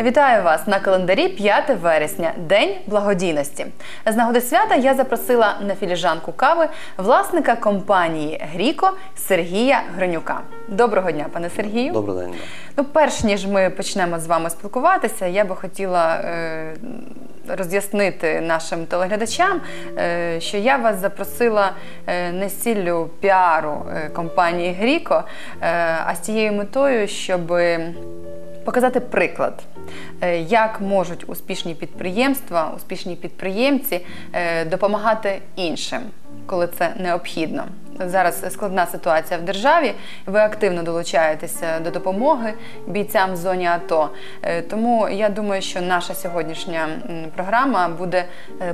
Вітаю вас на календарі 5 вересня, День благодійності. З нагоди свята я запросила на філіжанку кави власника компанії Гріко Сергія Гринюка. Доброго дня, пане Сергію. Добрий день. Ну, перш ніж ми почнемо з вами спілкуватися, я би хотіла е, роз'яснити нашим телеглядачам, е, що я вас запросила не з ціллю піару е, компанії Гріко, е, а з тією метою, щоб показати приклад. е, Як можуть успішні підприємства, успішні підприємці е, допомагати іншим, коли це необхідно? Зараз складна ситуація в державі. Ви активно долучаєтеся до допомоги бійцям в зоні АТО. Е, Тому я думаю, що наша сьогоднішня програма буде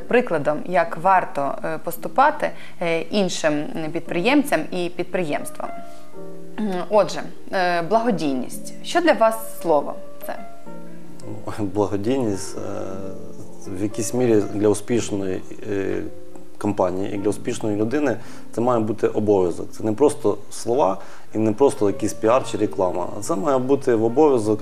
прикладом, як варто поступати іншим підприємцям і підприємствам. Отже, е, благодійність. Що для вас слово це? Благодійність е, в якійсь мірі для успішної е, компанії і для успішної людини це має бути обов'язок. Це не просто слова і не просто якийсь піар чи реклама. Це має бути в обов'язок.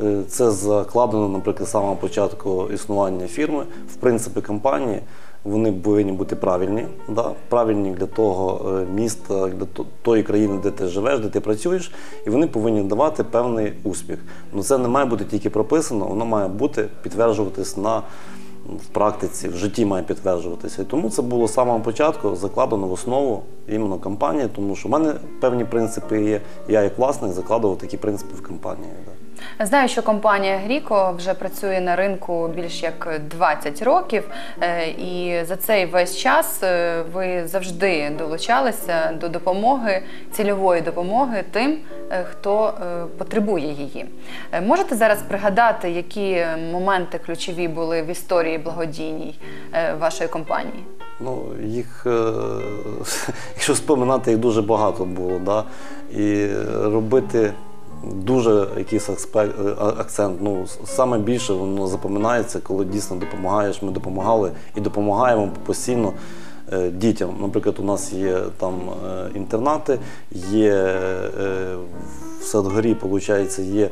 Е, Це закладено, наприклад, з самого початку існування фірми, в принципі, компанії. Вони повинні бути правильні, да? правильні для того е, міста, для тої країни, де ти живеш, де ти працюєш, і вони повинні давати певний успіх. Ну це не має бути тільки прописано, воно має бути підтверджуватись на в практиці, в житті має підтверджуватися. І тому це було з самого початку закладено в основу іменно компанії, тому що в мене певні принципи є. Я як власник закладував такі принципи в компанії. Да. Знаю, що компанія Гріко вже працює на ринку більш як 20 років, е, і за цей весь час е, ви завжди долучалися до допомоги, цільової допомоги тим, е, хто потребує її. Можете зараз пригадати, які моменти ключові були в історії благодійній вашої компанії? Ну, їх, якщо споминати, їх дуже багато було. Да? І робити дуже якийсь аспект, е, акцент. Ну, саме більше воно запоминається, коли дійсно допомагаєш. Ми допомагали і допомагаємо постійно. е, Дітям, наприклад, у нас є там е, інтернати, є в Садгорі, виходить, є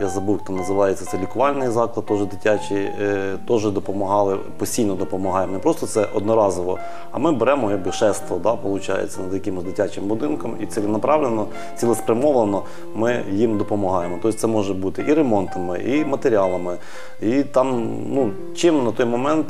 я забув, як там називається це лікувальний заклад, теж дитячий, е, теж допомагали, постійно допомагаємо. Не просто це одноразово, а ми беремо якби шество, да, виходить, над якимось дитячим будинком і ціленаправлено, цілеспрямовано ми їм допомагаємо. Тобто це може бути і ремонтами, і матеріалами, і там, ну, чим на той момент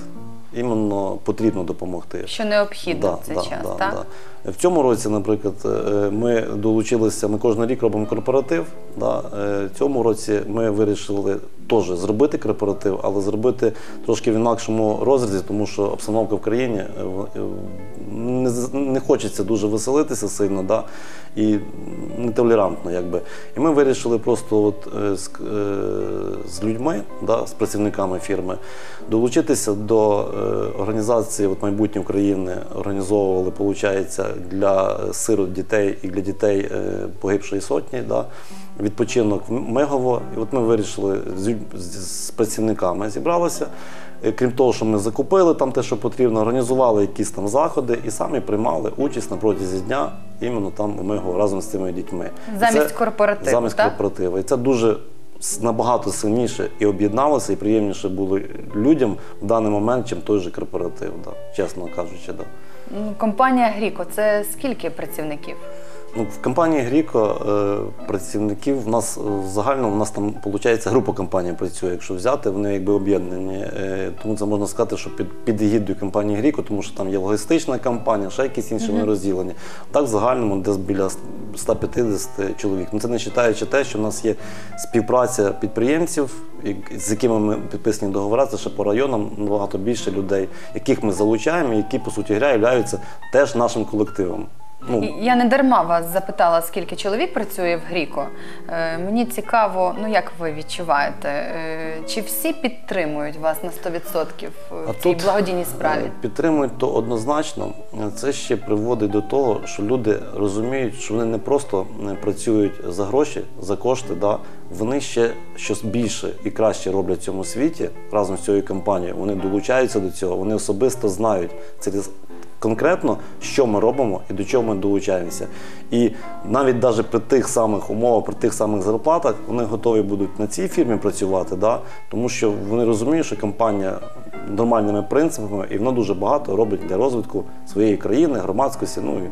іменно потрібно допомогти. Що необхідно в цей час, так? Да. В цьому році, наприклад, е, ми долучилися, ми кожен рік робимо корпоратив. Да. Е, В цьому році ми вирішили теж зробити корпоратив, але зробити трошки в інакшому розрізі, тому що обстановка в країні е, е, не, не хочеться дуже веселитися сильно, да, і нетолерантно, якби. І ми вирішили просто от, е, з, з людьми, да, з працівниками фірми, долучитися до організації от, майбутнє України, організовували, виходить, для сирот дітей і для дітей погибшої сотні. Да, відпочинок в Мегово. І от ми вирішили з, з- з працівниками зібралися. Е, Крім того, що ми закупили там те, що потрібно, організували якісь там заходи і самі приймали участь на протязі дня іменно там у Мегово разом з цими дітьми. Замість корпоративу, Замість так? корпоративу. І це дуже набагато сильніше і об'єдналося, і приємніше було людям в даний момент, чим той же корпоратив, да, чесно кажучи. Да. Компанія Гріко це скільки працівників? Ну, в компанії Гріко е, працівників в нас е, загально, у нас там виходить, група компаній працює. Якщо взяти, вони якби об'єднані. Е, тому це можна сказати, що під, під егідою компанії Гріко, тому що там є логістична компанія, ще якісь інші вони розділені. Так, в загальному десь біля 150 чоловік. Ну це не вважаючи те, що в нас є співпраця підприємців, з якими ми підписані договори, це ще по районам набагато більше людей, яких ми залучаємо, які по суті гря являються теж нашим колективом. Ну, Я не дарма вас запитала, скільки чоловік працює в Гріко. Е, мені цікаво, ну як ви відчуваєте, е, чи всі підтримують вас на 100% в цій благодійній справі? е, Підтримують то однозначно. Це ще приводить до того, що люди розуміють, що вони не просто е, працюють за гроші, за кошти, да, вони ще щось більше і краще роблять в цьому світі разом з цією компанією. Вони долучаються до цього, вони особисто знають цілес- конкретно, що ми робимо і до чого ми долучаємося. І навіть навіть при тих самих умовах, при тих самих зарплатах, вони готові будуть на цій фірмі працювати, да? тому що вони розуміють, що компанія нормальними принципами і вона дуже багато робить для розвитку своєї країни, громадськості, ну і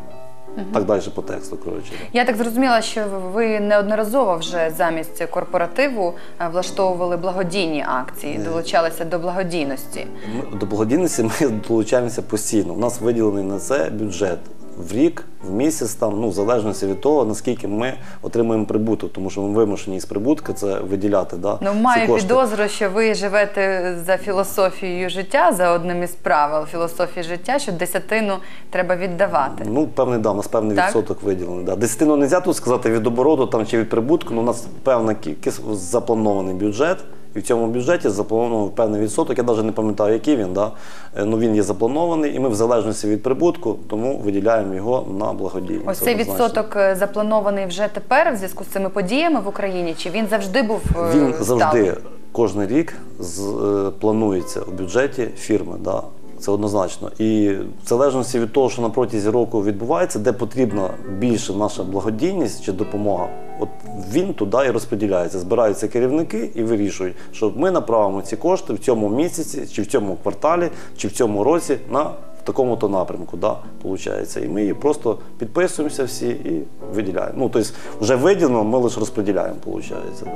так далі по тексту. Коротше. Я так зрозуміла, що ви неодноразово вже замість корпоративу е, влаштовували благодійні акції, долучалися до благодійності. Ми, до благодійності ми долучаємося постійно. У нас виділений на це бюджет в рік, в місяць, там, ну, в залежності від того, наскільки ми отримуємо прибуток, тому що ми вимушені із прибутку це виділяти. Да, Ну, маю кошти. підозру, що ви живете за філософією життя, за одним із правил філософії життя, що десятину треба віддавати. Ну, певний, да, у нас певний Так? відсоток виділений. Да. Десятину не можна тут сказати від обороту там, чи від прибутку, але у нас певна кількість запланований бюджет. І в цьому бюджеті заплановано певний відсоток. Я навіть не пам'ятаю, який він. Да? Е, Ну, він є запланований, і ми в залежності від прибутку, тому виділяємо його на благодійність. Ось цей відсоток е, запланований вже тепер в зв'язку з цими подіями в Україні, чи він завжди був е, Він завжди кожен рік з, е, планується в бюджеті фірми. Да? Це однозначно. І в залежності від того, що на протязі року відбувається, де потрібна більше наша благодійність чи допомога, от він туди і розподіляється. Збираються керівники і вирішують, що ми направимо ці кошти в цьому місяці, чи в цьому кварталі, чи в цьому році на такому-то напрямку. Да, получається. І ми її просто підписуємося всі і виділяємо. Ну, тобто, вже виділено, ми лише розподіляємо, виходить. Да.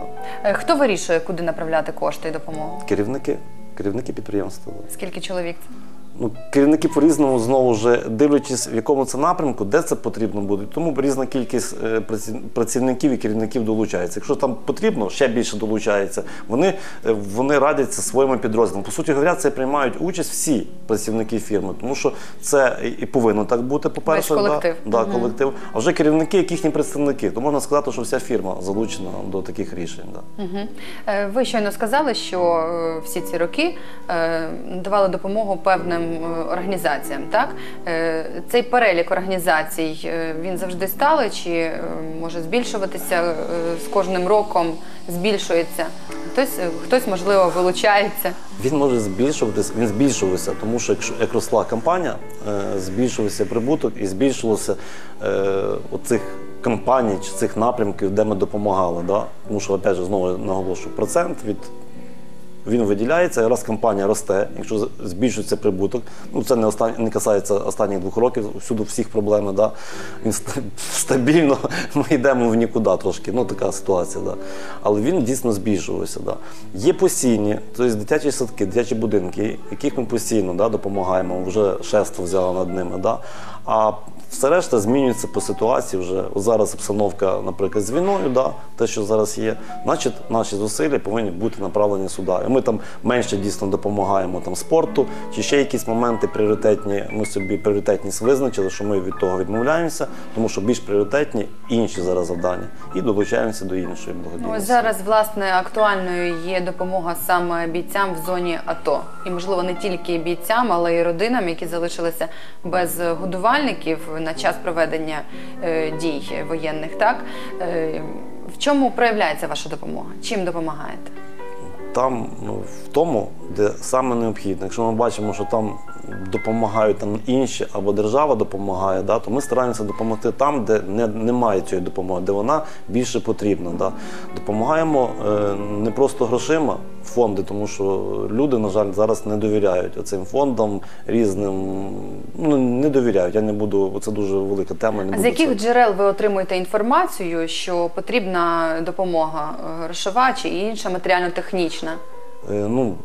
Е, Хто вирішує, куди направляти кошти і допомогу? Керівники, керівники підприємства. Скільки чоловік? Ну, керівники по-різному знову ж дивлячись, в якому це напрямку, де це потрібно буде. Тому різна кількість е, працівників і керівників долучається. Якщо там потрібно, ще більше долучається. Вони, е, вони радяться своїми підрозділами. По суті говоря, це приймають участь всі працівники фірми, тому що це і повинно так бути. По-перше, колектив. Да, да, колектив. А вже керівники, як їхні представники, то можна сказати, що вся фірма залучена до таких рішень. Да. Е, Ви щойно сказали, що всі ці роки давали допомогу певним е, організаціям. Так Е, цей перелік організацій е, він завжди сталий чи може збільшуватися з кожним роком, збільшується. Хтось, хтось можливо вилучається. Він може збільшуватися, він збільшувався, тому що як росла компанія, е, збільшувався прибуток і збільшилося оцих компаній чи цих напрямків, де ми допомагали. Да? Тому що, опять же, знову наголошую, процент від. Він виділяється, раз компанія росте, якщо збільшується прибуток, ну це не остан... не касається останніх двох років, всюди всіх проблем, да? він стабільно, ми йдемо в нікуди трошки, ну така ситуація. Да? Але він дійсно збільшувався. Да? Є постійні, тобто дитячі садки, дитячі будинки, яких ми постійно да, допомагаємо, вже шефство взяло над ними. Да? А все решта змінюється по ситуації вже. От зараз обстановка, наприклад, з війною, да, те, що зараз є, значить наші зусилля повинні бути направлені сюди. І ми там менше дійсно допомагаємо там спорту, чи ще якісь моменти пріоритетні. Ми собі пріоритетність визначили, що ми від того відмовляємося, тому що більш пріоритетні інші зараз завдання. І долучаємося до іншої Ну, благодійності. зараз власне актуальною є допомога саме бійцям в зоні АТО, і можливо не тільки бійцям, але й родинам, які залишилися без годувальників на час проведення е, дій воєнних. Так Е, в чому проявляється ваша допомога? Чим допомагаєте? там ну, в тому, де саме необхідно. Якщо ми бачимо, що там допомагають там інші або держава допомагає, да, то ми стараємося допомогти там, де не, немає цієї допомоги, де вона більше потрібна. Да. Допомагаємо е, не просто грошима, фонди, тому що люди, на жаль, зараз не довіряють цим фондам різним. Ну не довіряють. Я не буду, бо це дуже велика тема. Не буду з яких це- джерел ви отримуєте інформацію, що потрібна допомога е, грошова чи інша матеріально-технічна? Е, Ну,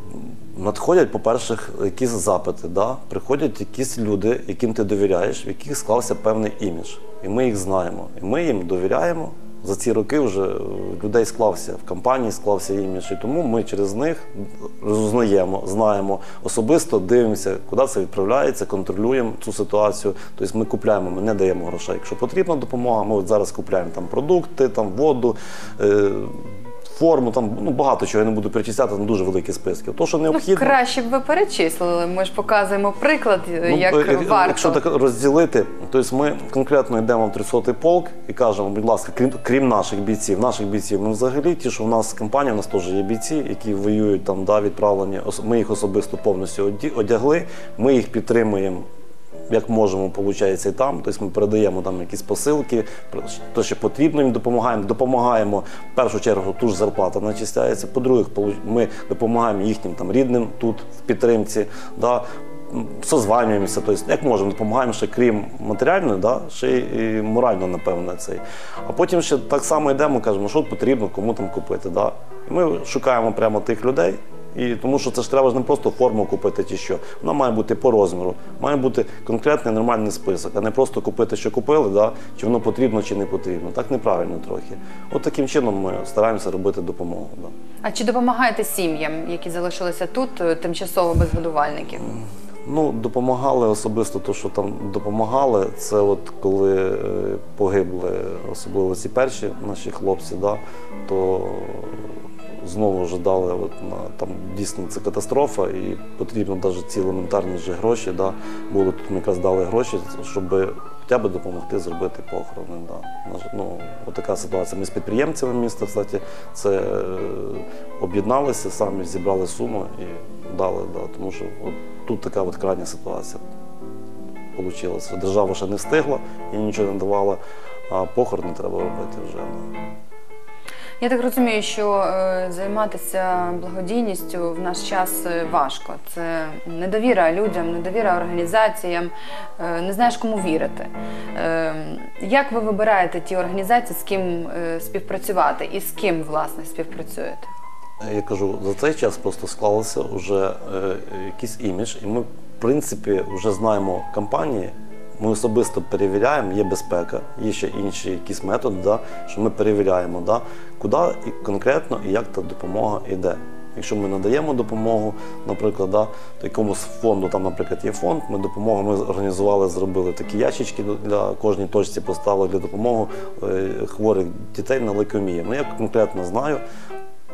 надходять, по-перше, якісь запити. Да? Приходять якісь люди, яким ти довіряєш, в яких склався певний імідж. І ми їх знаємо. І ми їм довіряємо. За ці роки вже е, людей склався в компанії, склався імідж. І тому ми через них розузнаємо, знаємо особисто, дивимося, куди це відправляється, контролюємо цю ситуацію. Тобто ми купляємо, ми не даємо грошей. Якщо потрібна допомога, ми от зараз купляємо там продукти, там воду. Форму там ну багато чого я не буду перечисляти, там дуже великі списки. То, що Ну, необхідно, краще б ви перечислили. Ми ж показуємо приклад, Ну, як е, е, варто. Якщо так розділити, то ми конкретно йдемо в 300-й полк і кажемо, будь ласка, крім, крім наших бійців, наших бійців, ми взагалі ті, що в нас компанія, у нас теж є бійці, які воюють там, да, відправлені. Ми їх особисто повністю одягли, ми їх підтримуємо як можемо, виходить, і там. Тобто ми передаємо там якісь посилки, те, що потрібно їм допомагаємо. Допомагаємо в першу чергу, ту ж зарплата начисляється. По-друге, ми допомагаємо їхнім там рідним тут в підтримці. Да, созванюємося, тобто як можемо, допомагаємо ще крім матеріальної, да, ще й морально, напевно, цей. А потім ще так само йдемо, кажемо, що потрібно, кому там купити. Да. І ми шукаємо прямо тих людей. І тому що це ж треба ж не просто форму купити чи що. Вона має бути по розміру, має бути конкретний нормальний список, а не просто купити, що купили, да, чи воно потрібно, чи не потрібно. Так неправильно трохи. От таким чином ми стараємося робити допомогу. Да. А чи допомагаєте сім'ям, які залишилися тут, е, тимчасово без годувальників? Ну, допомагали особисто, то, що там допомагали, це от коли е, погибли, особливо ці перші наші хлопці, да, то знову вже дали, от, на, там дійсно це катастрофа, і потрібно навіть ці елементарні ж гроші. Да, були тут ми якраз дали гроші, щоб хоча б допомогти зробити похорони. Да. Ну, от така ситуація. Ми з підприємцями міста, кстати, це е, об'єдналися, самі зібрали суму і дали, да, тому що от тут така от крайня ситуація вийшла. Держава ще не встигла і нічого не давала, а похорони треба робити вже. Да. Я так розумію, що е, займатися благодійністю в наш час е, важко. Це недовіра людям, недовіра організаціям, е, не знаєш, кому вірити. Як ви вибираєте ті організації, з ким співпрацювати і з ким власне співпрацюєте? Я кажу, за цей час просто склалося вже якийсь імідж, і ми, в принципі, вже знаємо компанії. Ми особисто перевіряємо, є безпека, є ще інші якісь методи, да, що ми перевіряємо, да, куди конкретно і як та допомога йде. Якщо ми надаємо допомогу, наприклад, да, то якомусь фонду, там, наприклад, є фонд, ми допомогу ми організували, зробили такі ящички для кожній точці, поставили для допомоги е, хворих дітей на лейкемію. Ну, я конкретно знаю,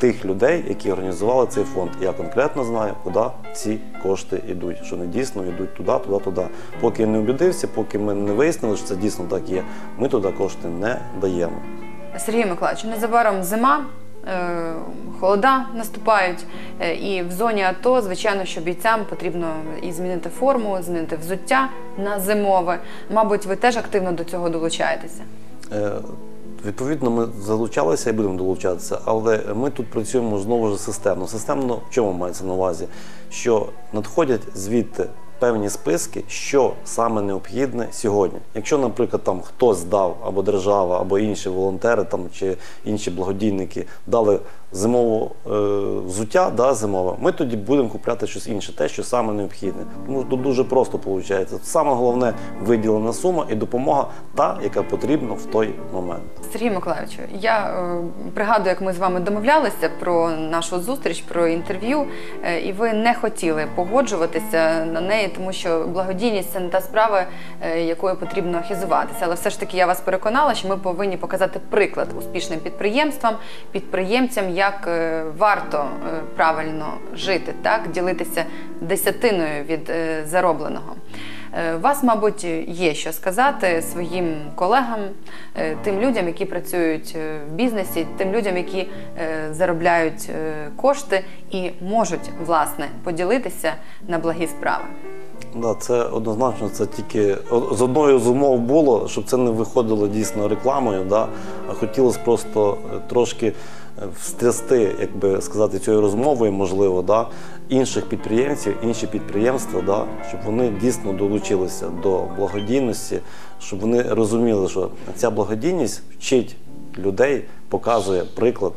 тих людей, які організували цей фонд. І Я конкретно знаю, куди ці кошти йдуть, що вони дійсно йдуть туди, туди, туди. Поки я не убідився, поки ми не вияснили, що це дійсно так є, ми туди кошти не даємо. Сергій Миколаївич, незабаром зима, е, холода наступають, е, і в зоні АТО, звичайно, що бійцям потрібно і змінити форму, змінити взуття на зимове. Мабуть, ви теж активно до цього долучаєтеся. Відповідно, ми залучалися і будемо долучатися, але ми тут працюємо знову ж системно. Системно в чому мається на увазі? Що надходять звідти певні списки, що саме необхідне сьогодні. Якщо, наприклад, там хтось дав або держава, або інші волонтери там чи інші благодійники дали зимове е, взуття, да, зимове, ми тоді будемо купляти щось інше, те, що саме необхідне. Тому тут дуже просто виходить. Саме головне виділена сума і допомога та, яка потрібна в той момент. Сергій Миколаївичу, я е, пригадую, як ми з вами домовлялися про нашу зустріч, про інтерв'ю, е, і ви не хотіли погоджуватися на неї, тому що благодійність це не та справа, е, якою потрібно хизуватися. Але все ж таки я вас переконала, що ми повинні показати приклад успішним підприємствам, підприємцям, як е, варто е, правильно жити, так ділитися десятиною від е, заробленого. Вас, мабуть, є що сказати своїм колегам, тим людям, які працюють в бізнесі, тим людям, які заробляють кошти і можуть власне поділитися на благі справи. Да, це однозначно, це тільки з одною з умов було, щоб це не виходило дійсно рекламою, да, а хотілося просто трошки встрясти, як би сказати, цією розмовою, можливо, да, інших підприємців, інші підприємства, да, щоб вони дійсно долучилися до благодійності, щоб вони розуміли, що ця благодійність вчить людей, показує приклад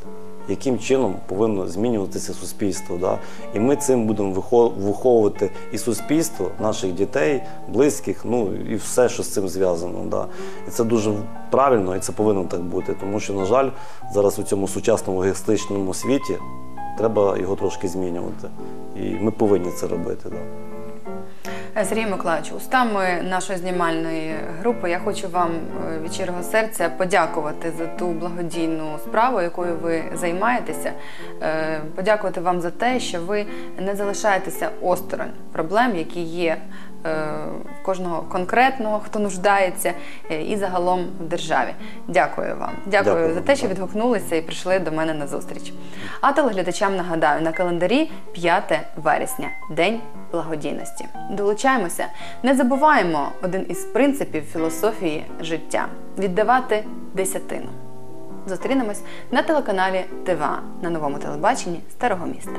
яким чином повинно змінюватися суспільство. Да? І ми цим будемо виховувати і суспільство, наших дітей, близьких, ну і все, що з цим зв'язано. Да? І це дуже правильно, і це повинно так бути. Тому що, на жаль, зараз у цьому сучасному егоїстичному світі треба його трошки змінювати. І ми повинні це робити. Да. Сергій Миколаївич, устами нашої знімальної групи я хочу вам е, від щирого серця подякувати за ту благодійну справу, якою ви займаєтеся. Е, Подякувати вам за те, що ви не залишаєтеся осторонь проблем, які є кожного конкретного, хто нуждається, е, і загалом в державі. Дякую вам. Дякую, Дякую за те, що відгукнулися і прийшли до мене на зустріч. А телеглядачам нагадаю, на календарі 5 вересня, День благодійності. Долучаємося, не забуваємо один із принципів філософії життя віддавати десятину. Зустрінемось на телеканалі ТВА на новому телебаченні Старого міста.